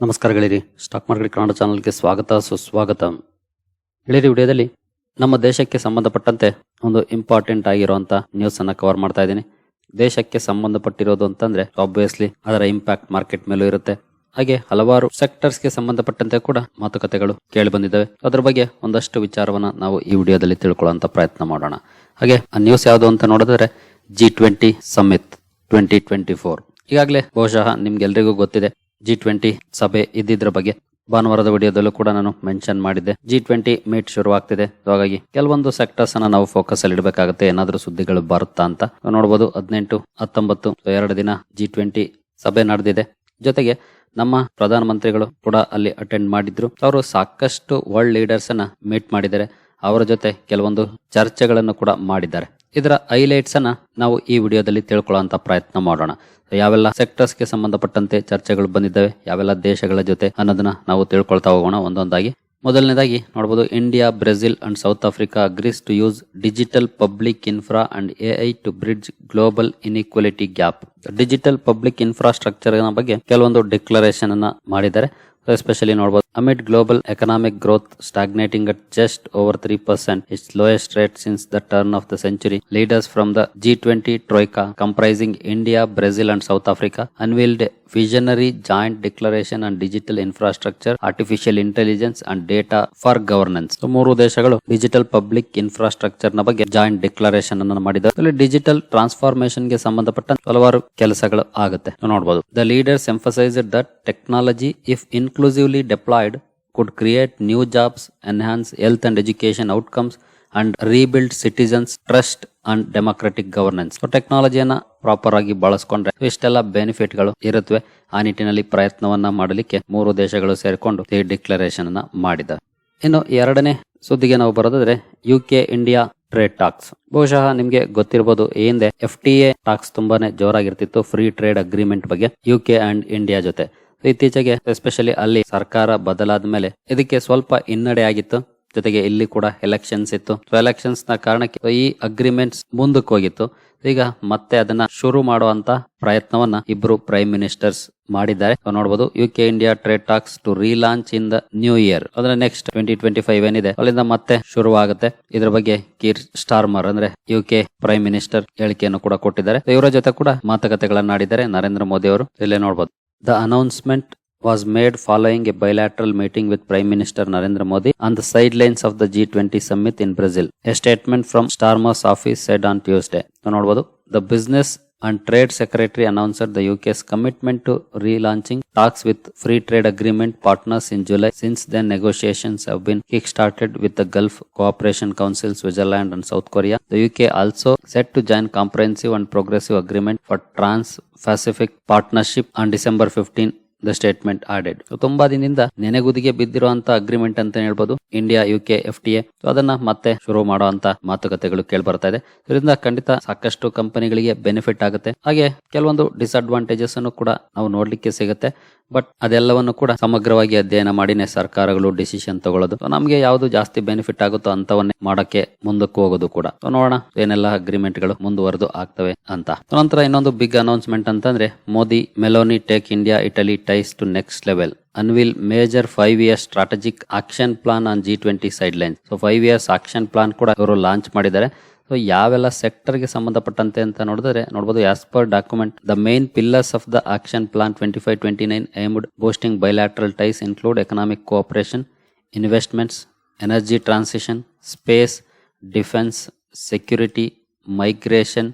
ನಮಸ್ಕಾರ ಗೆಳೆಯರಿ. Stock market Kannada ಚಾನಲ್ಗೆ ಸ್ವಾಗತ, ಸುಸ್ವಾಗತ. ಗೆಳೆಯರಿ, ವಿಡಿಯೋದಲ್ಲಿ ನಮ್ಮ ದೇಶಕ್ಕೆ ಸಂಬಂಧಪಟ್ಟಂತೆ ಒಂದು ಇಂಪಾರ್ಟೆಂಟ್ ಆಗಿರುವಂತ ನ್ಯೂಸ್ ಅನ್ನ ಕವರ್ ಮಾಡ್ತಾ ಇದ್ದೀನಿ. ದೇಶಕ್ಕೆ ಸಂಬಂಧಪಟ್ಟಿರೋದು ಅಂತಂದ್ರೆ ಆಬ್ವಿಯಸ್ಲಿ ಅದರ ಇಂಪ್ಯಾಕ್ಟ್ ಮಾರ್ಕೆಟ್ ಮೇಲೂ ಇರುತ್ತೆ. ಹಾಗೆ ಹಲವಾರು ಸೆಕ್ಟರ್ಸ್ಗೆ ಸಂಬಂಧಪಟ್ಟಂತೆ ಕೂಡ ಮಾತುಕತೆಗಳು ಕೇಳಿ ಬಂದಿದ್ದಾವೆ. ಅದರ ಬಗ್ಗೆ ಒಂದಷ್ಟು ವಿಚಾರವನ್ನ ನಾವು ಈ ವಿಡಿಯೋದಲ್ಲಿ ತಿಳ್ಕೊಳ್ಳುವಂತ ಪ್ರಯತ್ನ ಮಾಡೋಣ. ಹಾಗೆ ಆ ನ್ಯೂಸ್ ಯಾವುದು ಅಂತ ನೋಡಿದ್ರೆ G twenty summit twenty twenty four ಈಗಾಗಲೇ ಬಹುಶಃ ನಿಮ್ಗೆಲ್ರಿಗೂ ಗೊತ್ತಿದೆ. ಜಿ ಟ್ವೆಂಟಿ ಸಭೆ ಇದ್ದಿದ್ರ ಬಗ್ಗೆ ಭಾನುವಾರದ ವಿಡಿಯೋದಲ್ಲೂ ಕೂಡ ನಾನು ಮೆನ್ಷನ್ ಮಾಡಿದ್ದೆ. ಜಿ ಟ್ವೆಂಟಿ ಮೀಟ್ ಶುರುವಾಗ್ತಿದೆ. ಹಾಗಾಗಿ ಕೆಲವೊಂದು ಸೆಕ್ಟರ್ಸ್ ಅನ್ನ ನಾವು ಫೋಕಸ್ ಅಲ್ಲಿ ಇಡಬೇಕಾಗುತ್ತೆ. ಏನಾದ್ರೂ ಸುದ್ದಿಗಳು ಬರುತ್ತಾ ಅಂತ. ನೋಡಬಹುದು ಹದಿನೆಂಟು, ಹತ್ತೊಂಬತ್ತು ಎರಡು ದಿನ ಜಿ ಟ್ವೆಂಟಿ ಸಭೆ ನಡೆದಿದೆ. ಜೊತೆಗೆ ನಮ್ಮ ಪ್ರಧಾನಮಂತ್ರಿಗಳು ಕೂಡ ಅಲ್ಲಿ ಅಟೆಂಡ್ ಮಾಡಿದ್ರು. ಅವರು ಸಾಕಷ್ಟು ವರ್ಲ್ಡ್ ಲೀಡರ್ಸ್ ಅನ್ನ ಮೀಟ್ ಮಾಡಿದ್ದಾರೆ. ಅವರ ಜೊತೆ ಕೆಲವೊಂದು ಚರ್ಚೆಗಳನ್ನು ಕೂಡ ಮಾಡಿದ್ದಾರೆ. ಇದರ ಹೈಲೈಟ್ಸ್ ಅನ್ನ ನಾವು ಈ ವಿಡಿಯೋದಲ್ಲಿ ತಿಳ್ಕೊಳ್ಳುವಂತ ಪ್ರಯತ್ನ ಮಾಡೋಣ. ಯಾವೆಲ್ಲ ಸೆಕ್ಟರ್ಸ್ಗೆ ಸಂಬಂಧಪಟ್ಟಂತೆ ಚರ್ಚೆಗಳು ಬಂದಿದ್ದಾವೆ, ಯಾವೆಲ್ಲ ದೇಶಗಳ ಜೊತೆ ಅನ್ನೋದನ್ನ ನಾವು ತಿಳ್ಕೊಳ್ತಾ ಹೋಗೋಣ ಒಂದೊಂದಾಗಿ. ಮೊದಲನೇದಾಗಿ ನೋಡಬಹುದು India Brazil and South Africa agrees to use digital public infra and AI to bridge global inequality gap digital public infrastructure ಬಗ್ಗೆ ಕೆಲವೊಂದು ಡಿಕ್ಲರೇಷನ್ ಅನ್ನ ಮಾಡಿದ್ದಾರೆ. especially in our world. Amid global economic growth stagnating at just over 3%, its lowest rate since the turn of the century, leaders from the G20 Troika, comprising India, Brazil, and South Africa, unveiled visionary joint declaration and digital infrastructure artificial intelligence and data for governance ಮೂರು ದೇಶಗಳು digital public ಇನ್ಫ್ರಾಸ್ಟ್ರಕ್ಚರ್ನ ಬಗ್ಗೆ joint declaration ಅನ್ನು ಮಾಡಿದ್ದಾರೆ digital ಟ್ರಾನ್ಸ್ಫಾರ್ಮೇಶನ್ಗೆ ಸಂಬಂಧಪಟ್ಟ ಹಲವಾರು ಕೆಲಸಗಳು ಆಗುತ್ತೆ. ನೋಡಬಹುದು the leaders emphasised that technology if inclusively deployed could create new jobs enhance health and education outcomes, and rebuild citizens trust and democratic governance. ಟೆಕ್ನಾಲಜಿಯನ್ನ proper ಆಗಿ ಬಳಸ್ಕೊಂಡ್ರೆ ಇಷ್ಟೆಲ್ಲ ಬೆನಿಫಿಟ್ಗಳು ಇರುತ್ತವೆ ಆ ನಿಟ್ಟಿನಲ್ಲಿ ಪ್ರಯತ್ನವನ್ನ ಮಾಡಲಿಕ್ಕೆ ಮೂರು ದೇಶಗಳು ಸೇರಿಕೊಂಡು ಈ ಡಿಕ್ಲರೇಷನ್ ಅನ್ನ ಮಾಡಿದ. ಇನ್ನು ಎರಡನೇ ಸುದ್ದಿಗೆ ನಾವು ಬರೋದಾದ್ರೆ U K India trade talks ಬಹುಶಃ ನಿಮ್ಗೆ ಗೊತ್ತಿರಬಹುದು ಈ ಹಿಂದೆ ಎಫ್ ಟಿ ಎ ಟಾಕ್ಸ್ ತುಂಬಾನೇ ಜೋರಾಗಿರ್ತಿತ್ತು ಫ್ರೀ ಟ್ರೇಡ್ ಅಗ್ರಿಮೆಂಟ್ ಬಗ್ಗೆ ಯು ಕೆ ಅಂಡ್ ಇಂಡಿಯಾ ಜೊತೆ. ಇತ್ತೀಚೆಗೆ ಎಸ್ಪೆಷಲಿ ಅಲ್ಲಿ ಸರ್ಕಾರ ಬದಲಾದ ಮೇಲೆ ಇದಕ್ಕೆ ಸ್ವಲ್ಪ ಹಿನ್ನಡೆ ಆಗಿತ್ತು. ಜೊತೆಗೆ ಇಲ್ಲಿ ಕೂಡ ಎಲೆಕ್ಷನ್ಸ್ ಇತ್ತು. ಎಲೆಕ್ಷನ್ಸ್ನ ಕಾರಣಕ್ಕೆ ಈ ಅಗ್ರಿಮೆಂಟ್ಸ್ ಮುಂದಕ್ಕೆ ಹೋಗಿತ್ತು. ಈಗ ಮತ್ತೆ ಅದನ್ನ ಶುರು ಮಾಡುವಂತ ಪ್ರಯತ್ನವನ್ನ ಇಬ್ರು ಪ್ರೈಮ್ ಮಿನಿಸ್ಟರ್ಸ್ ಮಾಡಿದ್ದಾರೆ. ನೋಡಬಹುದು U K India trade talks to relaunch in the new year ಅಂದ್ರೆ ನೆಕ್ಸ್ಟ್ ಟ್ವೆಂಟಿ ಟ್ವೆಂಟಿ ಫೈವ್ ಏನಿದೆ? ಅಲ್ಲಿಂದ ಮತ್ತೆ ಶುರುವಾಗುತ್ತೆ. ಇದ್ರ ಬಗ್ಗೆ ಕೀರ್ ಸ್ಟಾರ್ಮರ್ ಅಂದ್ರೆ ಯು ಕೆ ಪ್ರೈಮ್ ಮಿನಿಸ್ಟರ್ ಹೇಳಿಕೆಯನ್ನು ಕೂಡ ಕೊಟ್ಟಿದ್ದಾರೆ. ಇವರ ಜೊತೆ ಕೂಡ ಮಾತುಕತೆಗಳನ್ನಾಡಿದ್ದಾರೆ ನರೇಂದ್ರ ಮೋದಿ ಅವರು. ಇಲ್ಲೇ ನೋಡಬಹುದು the announcement was made following a bilateral meeting with Prime Minister Narendra Modi on the sidelines of the G20 summit in Brazil. A statement from Starmer's office said on Tuesday, The business and Trade Secretary announced the UK's commitment to relaunching talks with free trade agreement partners in July. Since then, negotiations have been kick-started with the Gulf Cooperation Council, Switzerland and South Korea. The UK also set to join comprehensive and progressive agreement for Trans-Pacific Partnership on December 15 the statement added ತುಂಬಾ ದಿನದಿಂದ ನೆನೆಗುದಿಗೆ ಬಿದ್ದಿರುವಂತ agreement ಅಂತ ಹೇಳ್ಬೋದು. India U K F T A ಅದನ್ನ ಮತ್ತೆ ಶುರು ಮಾಡುವಂತ ಮಾತುಕತೆಗಳು ಕೇಳಿ ಬರ್ತಾ ಇದೆ. ಇದರಿಂದ ಖಂಡಿತ ಸಾಕಷ್ಟು ಕಂಪನಿಗಳಿಗೆ ಬೆನಿಫಿಟ್ ಆಗುತ್ತೆ. ಹಾಗೆ ಕೆಲವೊಂದು ಡಿಸ್ಅಡ್ವಾಂಟೇಜಸ್ ಅನ್ನು ಕೂಡ ನಾವು ನೋಡ್ಲಿಕ್ಕೆ ಸಿಗುತ್ತೆ. ಬಟ್ ಅದೆಲ್ಲವನ್ನು ಕೂಡ ಸಮಗ್ರವಾಗಿ ಅಧ್ಯಯನ ಮಾಡಿನೇ ಸರ್ಕಾರಗಳು ಡಿಸಿಷನ್ ತಗೊಳ್ಳೋದು. ನಮಗೆ ಯಾವುದು ಜಾಸ್ತಿ ಬೆನಿಫಿಟ್ ಆಗುತ್ತೋ ಅಂತವನ್ನೇ ಮಾಡಕ್ಕೆ ಮುಂದಕ್ಕೆ ಹೋಗೋದು ಕೂಡ. ನೋಡೋಣ ಏನೆಲ್ಲ ಅಗ್ರಿಮೆಂಟ್ಗಳು ಮುಂದುವರೆದು ಆಗ್ತವೆ ಅಂತ. ನಂತರ ಇನ್ನೊಂದು ಬಿಗ್ ಅನೌನ್ಸ್ಮೆಂಟ್ ಅಂತಂದ್ರೆ Modi Meloni take India Italy ties to next level unveil major five year strategic action plan on G twenty sideline so five years action plan ಕೂಡ ಇವರು ಲಾಂಚ್ ಮಾಡಿದ್ದಾರೆ. ಸೊ ಯಾವೆಲ್ಲ ಸೆಕ್ಟರ್ಗೆ ಸಂಬಂಧಪಟ್ಟಂತೆ ಅಂತ ನೋಡಿದ್ರೆ ನೋಡಬಹುದು as per document the main pillars of the action plan twenty five twenty nine aimed boosting bilateral ties include economic cooperation investments energy transition space defence security migration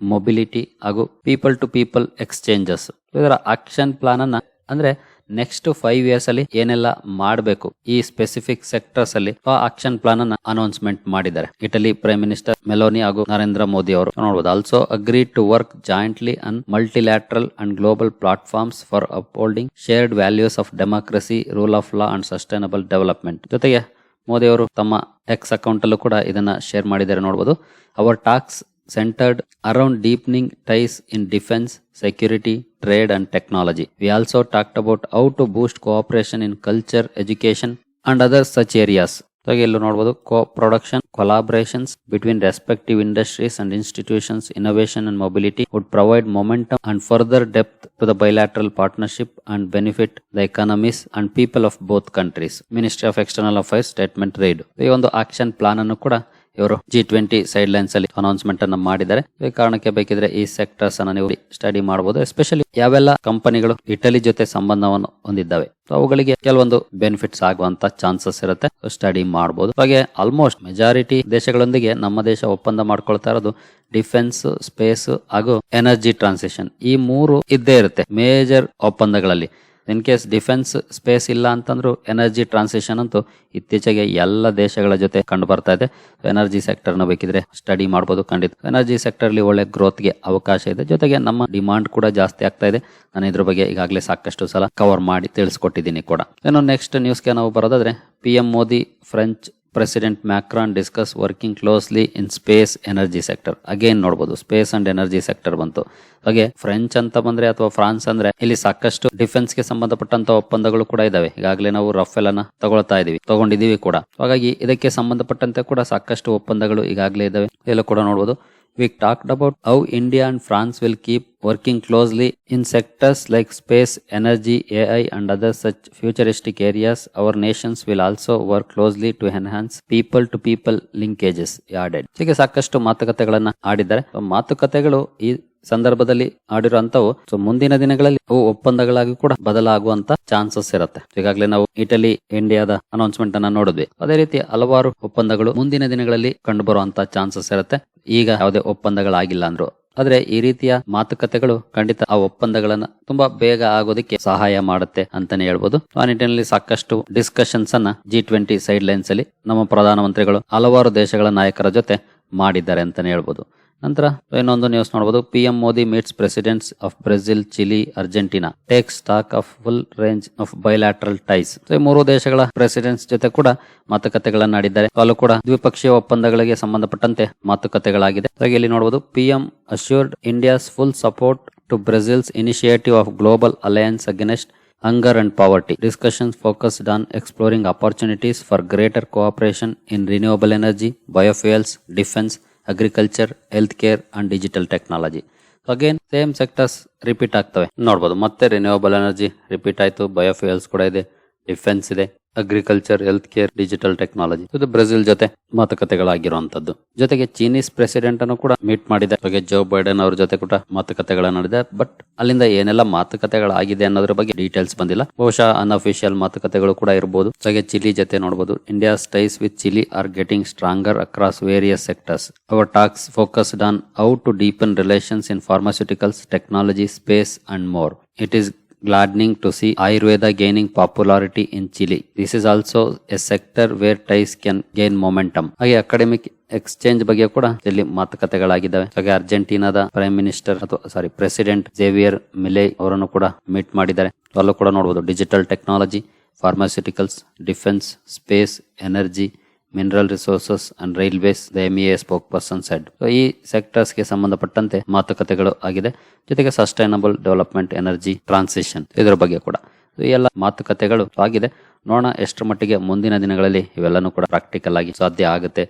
mobility ಹಾಗೂ people to people exchanges ಇದರ action plan ಅನ್ನ, ಅಂದ್ರೆ next five years ಅಲ್ಲಿ ಏನೆಲ್ಲ ಮಾಡಬೇಕು ಈ specific sectors ಅಲ್ಲಿ action plan ಅನ್ನ ಅನೌನ್ಸ್ಮೆಂಟ್ ಮಾಡಿದ್ದಾರೆ. ಇಟಲಿ ಪ್ರೈಮ್ ಮಿನಿಸ್ಟರ್ ಮೆಲೋನಿ ಹಾಗೂ ನರೇಂದ್ರ ಮೋದಿ ಅವರು ನೋಡಬಹುದು also agree to work jointly on multilateral and global platforms for upholding shared values of democracy rule of law and sustainable development ಜೊತೆಗೆ ಮೋದಿ ಅವರು ತಮ್ಮ X account ಅಲ್ಲೂ ಕೂಡ ಇದನ್ನ ಶೇರ್ ಮಾಡಿದ್ದಾರೆ ನೋಡಬಹುದು our talks centered around deepening ties in defense, security, trade, and technology. We also talked about how to boost cooperation in culture, education, and other such areas. ಹಾಗೆ ಇಲ್ಲಿ ನೋಡಬಹುದು co production collaborations between respective industries and institutions innovation and mobility would provide momentum and further depth to the bilateral partnership and benefit the economies and people of both countries ministry of external affairs statement read ಈ ಒಂದು action plan ಅನ್ನು ಕೂಡ ಇವರು G twenty side lines ಅಲ್ಲಿ announcement ಅನ್ನು ಮಾಡಿದ್ದಾರೆ. ಈ ಕಾರಣಕ್ಕೆ ಬೇಕಿದ್ರೆ ಈ ಸೆಕ್ಟರ್ಸ್ ಅನ್ನ ನೀವು ಸ್ಟಡಿ ಮಾಡಬಹುದು ಎಸ್ಪೆಷಲಿ ಯಾವೆಲ್ಲ ಕಂಪನಿಗಳು ಇಟಲಿ ಜೊತೆ ಸಂಬಂಧವನ್ನು ಹೊಂದಿದ್ದಾವೆ. ಅವುಗಳಿಗೆ ಕೆಲವೊಂದು ಬೆನಿಫಿಟ್ಸ್ ಆಗುವಂತ ಚಾನ್ಸಸ್ ಇರುತ್ತೆ. ಸ್ಟಡಿ ಮಾಡಬಹುದು ಹಾಗೆ ಆಲ್ಮೋಸ್ಟ್ ಮೆಜಾರಿಟಿ ದೇಶಗಳೊಂದಿಗೆ ನಮ್ಮ ದೇಶ ಒಪ್ಪಂದ ಮಾಡ್ಕೊಳ್ತಾ ಇರೋದು ಡಿಫೆನ್ಸ್ ಸ್ಪೇಸ್ ಹಾಗೂ ಎನರ್ಜಿ ಟ್ರಾನ್ಸಿಷನ್ ಈ ಮೂರು ಇದ್ದೇ ಇರುತ್ತೆ. ಮೇಜರ್ ಒಪ್ಪಂದಗಳಲ್ಲಿ. ಇನ್ ಕೇಸ್ ಡಿಫೆನ್ಸ್ ಸ್ಪೇಸ್ ಇಲ್ಲ ಅಂತಂದ್ರೂ ಎನರ್ಜಿ ಟ್ರಾನ್ಸಿಷನ್ ಅಂತೂ ಇತ್ತೀಚೆಗೆ ಎಲ್ಲ ದೇಶಗಳ ಜೊತೆ ಕಂಡು ಬರ್ತಾ ಇದೆ. ಎನರ್ಜಿ ಸೆಕ್ಟರ್ನ ಬೇಕಿದ್ರೆ ಸ್ಟಡಿ ಮಾಡ್ಬೋದು ಖಂಡಿತ. ಎನರ್ಜಿ ಸೆಕ್ಟರ್ ಅಲ್ಲಿ ಒಳ್ಳೆ ಗ್ರೋತ್ಗೆ ಅವಕಾಶ ಇದೆ. ಜೊತೆಗೆ ನಮ್ಮ ಡಿಮಾಂಡ್ ಕೂಡ ಜಾಸ್ತಿ ಆಗ್ತಾ ಇದೆ. ನಾನು ಇದ್ರ ಬಗ್ಗೆ ಈಗಾಗಲೇ ಸಾಕಷ್ಟು ಸಲ ಕವರ್ ಮಾಡಿ ತಿಳಿಸ್ಕೊಟ್ಟಿದ್ದೀನಿ ಕೂಡ. ಇನ್ನು ನೆಕ್ಸ್ಟ್ ನ್ಯೂಸ್ಗೆ ನಾವು ಬರೋದಾದ್ರೆ P M Modi French president Macron discuss working closely in space energy sector again ನೋಡಬಹುದು ಸ್ಪೇಸ್ ಅಂಡ್ ಎನರ್ಜಿ ಸೆಕ್ಟರ್ ಬಂತು. ಹಾಗೆ ಫ್ರೆಂಚ್ ಅಂತ ಬಂದ್ರೆ ಅಥವಾ ಫ್ರಾನ್ಸ್ ಅಂದ್ರೆ ಇಲ್ಲಿ ಸಾಕಷ್ಟು ಡಿಫೆನ್ಸ್ಗೆ ಸಂಬಂಧಪಟ್ಟಂತ ಒಪ್ಪಂದಗಳು ಕೂಡ ಇದಾವೆ. ಈಗಾಗಲೇ ನಾವು ರಫೇಲ್ ಅನ್ನ ತಗೊಳ್ತಾ ಇದೀವಿ, ತಗೊಂಡಿದೀವಿ ಕೂಡ. ಹಾಗಾಗಿ ಇದಕ್ಕೆ ಸಂಬಂಧಪಟ್ಟಂತೆ ಕೂಡ ಸಾಕಷ್ಟು ಒಪ್ಪಂದಗಳು ಈಗಾಗಲೇ ಇದಾವೆ. ಎಲ್ಲ ಕೂಡ ನೋಡಬಹುದು we talked about how India and France will keep working closely in sectors like space, energy, AI, and other such futuristic areas. Our nations will also work closely to enhance people to people linkages. Added. ಹೀಗೆ ಸಾಕಷ್ಟು ಮಾತುಕತೆಗಳನ್ನ ಆಡಿದ್ದಾರೆ ಮಾತುಕತೆಗಳು ಈ ಸಂದರ್ಭದಲ್ಲಿ ಆಡಿರುವಂತವು so ಮುಂದಿನ ದಿನಗಳಲ್ಲಿ ಅವು ಒಪ್ಪಂದಗಳಾಗಿ ಕೂಡ ಬದಲಾಗುವಂತ ಚಾನ್ಸಸ್ ಇರುತ್ತೆ ಈಗಾಗಲೇ ನಾವು ಇಟಲಿ ಇಂಡಿಯಾದ ಅನೌನ್ಸ್ಮೆಂಟ್ ಅನ್ನ ನೋಡಿದ್ವಿ ಅದೇ ರೀತಿ ಹಲವಾರು ಒಪ್ಪಂದಗಳು ಮುಂದಿನ ದಿನಗಳಲ್ಲಿ ಕಂಡು ಬರುವಂತ ಚಾನ್ಸಸ್ ಇರುತ್ತೆ ಈಗ ಯಾವುದೇ ಒಪ್ಪಂದಗಳಾಗಿಲ್ಲ ಅಂದ್ರು ಆದ್ರೆ ಈ ರೀತಿಯ ಮಾತುಕತೆಗಳು ಖಂಡಿತ ಆ ಒಪ್ಪಂದಗಳನ್ನ ತುಂಬಾ ಬೇಗ ಆಗೋದಕ್ಕೆ ಸಹಾಯ ಮಾಡುತ್ತೆ ಅಂತಾನೆ ಹೇಳ್ಬೋದು. ಆ ನಿಟ್ಟಿನಲ್ಲಿ ಸಾಕಷ್ಟು ಡಿಸ್ಕಷನ್ಸ್ ಅನ್ನ ಜಿ ಟ್ವೆಂಟಿ ಸೈಡ್ ಲೈನ್ಸ್ ಅಲ್ಲಿ ನಮ್ಮ ಪ್ರಧಾನಮಂತ್ರಿಗಳು ಹಲವಾರು ದೇಶಗಳ ನಾಯಕರ ಜೊತೆ ಮಾಡಿದ್ದಾರೆ ಅಂತಾನೆ ಹೇಳ್ಬೋದು. ನಂತರ ಇನ್ನೊಂದು ನ್ಯೂಸ್ ನೋಡಬಹುದು PM Modi meets presidents of Brazil Chile Argentina take stock of full range of bilateral ties ಈ ಮೂರು ದೇಶಗಳ ಪ್ರೆಸಿಡೆಂಟ್ಸ್ ಜೊತೆ ಕೂಡ ಮಾತುಕತೆಗಳನ್ನ ಆಡಿದ್ದಾರೆ. ಅಲ್ಲೂ ಕೂಡ ದ್ವಿಪಕ್ಷೀಯ ಒಪ್ಪಂದಗಳಿಗೆ ಸಂಬಂಧಪಟ್ಟಂತೆ ಮಾತುಕತೆಗಳಾಗಿದೆ. ಹಾಗೆ ಇಲ್ಲಿ ನೋಡಬಹುದು PM assured India's full support to Brazil's initiative of global alliance against hunger and poverty discussions focused on exploring opportunities for greater cooperation in renewable energy biofuels biofuels, defense, health care and digital technology again same sectors repeat ಆಗ್ತವೆ. ನೋಡ್ಬೋದು ಮತ್ತೆ renewable energy repeat ಆಯಿತು biofuels ಕೂಡ ಇದೆ defence ಇದೆ. Agriculture health care digital technology ಇದು Brazil ಜೊತೆ ಮಾತುಕತೆಗಳಾಗಿರುವಂತದ್ದು ಜೊತೆಗೆ ಚೀನೀಸ್ ಪ್ರೆಸಿಡೆಂಟ್ ಅನ್ನು ಕೂಡ ಮೀಟ್ ಮಾಡಿದೆ. ಹಾಗೆ ಜೋ ಬೈಡನ್ ಅವ್ರ ಜೊತೆ ಕೂಡ ಮಾತುಕತೆಗಳ ನಡೆದಿದೆ ಬಟ್ ಅಲ್ಲಿಂದ ಏನೆಲ್ಲ ಮಾತುಕತೆಗಳಾಗಿದೆ ಅನ್ನೋದ್ರ ಬಗ್ಗೆ ಡೀಟೇಲ್ಸ್ ಬಂದಿಲ್ಲ. ಬಹುಶಃ ಅನ್ಅಫಿಷಿಯಲ್ ಮಾತುಕತೆಗಳು ಕೂಡ ಇರಬಹುದು ಹಾಗೆ ಚಿಲಿ ಜೊತೆ ನೋಡಬಹುದು India ties with Chile are getting stronger across various sectors our talks focused on how to deepen relations in pharmaceuticals technology space and more it is gladdening to see Ayurveda gaining popularity in Chile. This is also a sector where ties can gain momentum. ಹಾಗೆ academic exchange ಬಗ್ಗೆ ಕೂಡ ಇಲ್ಲಿ ಮಾತುಕತೆಗಳಾಗಿದ್ದಾವೆ ಹಾಗೆ ಅರ್ಜೆಂಟೀನಾದ prime minister ಅಥವಾ sorry president Javier Milei ಅವರನ್ನು ಕೂಡ ಮೀಟ್ ಮಾಡಿದ್ದಾರೆ ಅಲ್ಲೂ ಕೂಡ ನೋಡಬಹುದು digital technology pharmaceuticals defence space energy mineral resources and railways the MEA spokesperson said ಈ ಸೆಕ್ಟರ್ಸ್ಗೆ ಸಂಬಂಧಪಟ್ಟಂತೆ ಮಾತುಕತೆಗಳು ಆಗಿದೆ. ಜೊತೆಗೆ ಸಸ್ಟೈನಬಲ್ ಡೆವಲಪ್ಮೆಂಟ್ ಎನರ್ಜಿ ಟ್ರಾನ್ಸಿಷನ್ ಇದರ ಬಗ್ಗೆ ಕೂಡ. ಈ ಎಲ್ಲ ಮಾತುಕತೆಗಳು ಆಗಿದೆ. ನೋಡೋಣ ಎಷ್ಟರ ಮಟ್ಟಿಗೆ ಮುಂದಿನ ದಿನಗಳಲ್ಲಿ ಇವೆಲ್ಲನೂ ಕೂಡ ಪ್ರಾಕ್ಟಿಕಲ್ ಆಗಿ ಸಾಧ್ಯ ಆಗುತ್ತೆ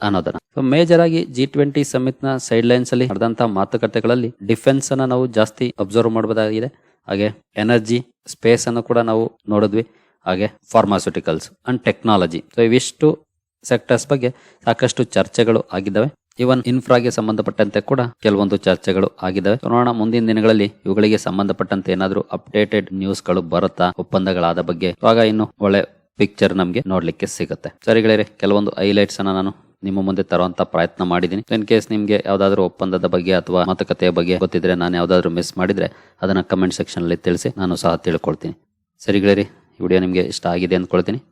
ಅನ್ನೋದನ್ನ. ಸೊ ಮೇಜರ್ ಆಗಿ ಜಿ ಟ್ವೆಂಟಿ ಸಮಿತ್ನ ಸೈಡ್ ಲೈನ್ಸ್ ಅಲ್ಲಿ ನಡೆದಂತಹ ಮಾತುಕತೆಗಳಲ್ಲಿ ಡಿಫೆನ್ಸ್ ಅನ್ನ ನಾವು ಜಾಸ್ತಿ ಅಬ್ಸರ್ವ್ ಮಾಡಬಹುದಾಗಿದೆ ಹಾಗೆ ಎನರ್ಜಿ ಸ್ಪೇಸ್ ಅನ್ನು ಕೂಡ ನಾವು ನೋಡಿದ್ವಿ. ಹಾಗೆ ಫಾರ್ಮಾಸ್ಯೂಟಿಕಲ್ಸ್ ಅಂಡ್ ಟೆಕ್ನಾಲಜಿ ಸೊ ಇವಿಷ್ಟು ಸೆಕ್ಟರ್ಸ್ ಬಗ್ಗೆ ಸಾಕಷ್ಟು ಚರ್ಚೆಗಳು ಆಗಿದ್ದಾವೆ. ಇವನ್ ಇನ್ಫ್ರಾಗೆ ಸಂಬಂಧಪಟ್ಟಂತೆ ಕೂಡ ಕೆಲವೊಂದು ಚರ್ಚೆಗಳು ಆಗಿದ್ದಾವೆ. ನೋಡೋಣ ಮುಂದಿನ ದಿನಗಳಲ್ಲಿ ಇವುಗಳಿಗೆ ಸಂಬಂಧಪಟ್ಟಂತೆ ಏನಾದರೂ ಅಪ್ಡೇಟೆಡ್ ನ್ಯೂಸ್ಗಳು ಬರುತ್ತಾ? ಒಪ್ಪಂದಗಳಾದ ಬಗ್ಗೆ. ಇವಾಗ ಇನ್ನು ಒಳ್ಳೆ ಪಿಕ್ಚರ್ ನಮಗೆ ನೋಡ್ಲಿಕ್ಕೆ ಸಿಗುತ್ತೆ. ಸರಿಗಳೇ ಕೆಲವೊಂದು ಹೈಲೈಟ್ಸ್ ಅನ್ನ ನಾನು ನಿಮ್ಮ ಮುಂದೆ ತರುವಂತ ಪ್ರಯತ್ನ ಮಾಡಿದ್ದೀನಿ. ಇನ್ ಕೇಸ್ ನಿಮ್ಗೆ ಯಾವ್ದಾದ್ರು ಒಪ್ಪಂದದ ಬಗ್ಗೆ ಅಥವಾ ಮಾತುಕತೆಯ ಬಗ್ಗೆ ಗೊತ್ತಿದ್ರೆ, ನಾನು ಯಾವ್ದಾದ್ರು ಮಿಸ್ ಮಾಡಿದ್ರೆ ಅದನ್ನ ಕಮೆಂಟ್ ಸೆಕ್ಷನ್ ಅಲ್ಲಿ ತಿಳಿಸಿ, ನಾನು ಸಹ ತಿಳ್ಕೊಳ್ತೀನಿ. ಸರಿಗಳಿರಿ ವಿಡಿಯೋ ನಿಮಗೆ ಇಷ್ಟ ಆಗಿದೆ ಅಂದ್ಕೊಳ್ತೀನಿ.